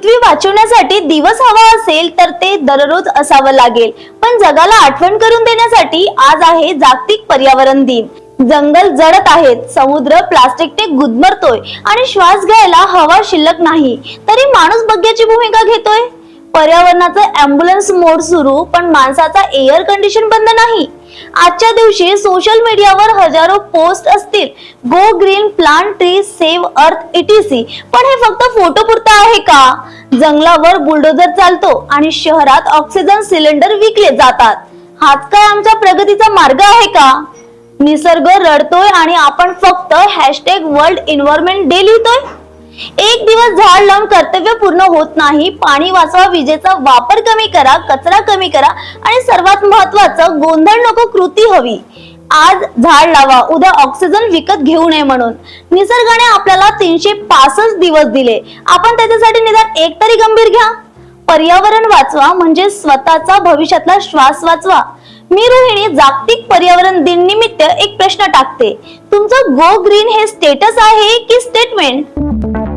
पृथ्वी वाचवण्यासाठी दिवस हवा असेल तर ते दररोज असावं लागेल. पण जगाला आठवण करून देण्यासाठी आज आहे जागतिक पर्यावरण दिन. जंगल जळत आहेत समुद्र प्लास्टिकने गुदमरतोय आणि श्वास घ्यायला हवा शिल्लक नाही. तरी माणूस बग्याची भूमिका घेतोय? पर्यावरणाचं अँब्युलन्स मोड सुरू पण माणसाचा एअर कंडिशन बंद नाही. आजच्या दिवशी सोशल मीडियावर हजारो पोस्ट असतील. Go green plant tree save earth ETC पण हे फक्त फोटो पुरता आहे का? जंगलावर बुलडोजर चालतो आणि शहरात ऑक्सिजन सिलेंडर विकले जातात. हाच काय आमच्या प्रगतीचा मार्ग आहे का? निसर्ग रडतोय आणि आपण फक्त हॅशटॅग वर्ल्ड एन्व्हायरमेंट डे लिहितोय एक दिवस झाड लावून कर्तव्य होत नाही. पाणी वाचवा विजेचा वापर कमी करा कचरा कमी करा आणि सर्वात महत्वाचं गोंधळ नको कृती हवी. आज झाड लावा उद्या ऑक्सिजन विकत घेऊ नये म्हणून. निसर्गाने आपल्याला तीनशे पासष्ट दिवस दिले. आपण त्याच्यासाठी निदान एक तरी गंभीर घ्या. पर्यावरण वाचवा म्हणजे स्वतःचा भविष्यातला श्वास वाचवा. मी रोहिणी जागतिक पर्यावरण दिन निमित्त एक प्रश्न टाकते. तुमचं गो ग्रीन हे स्टेटस आहे की स्टेटमेंट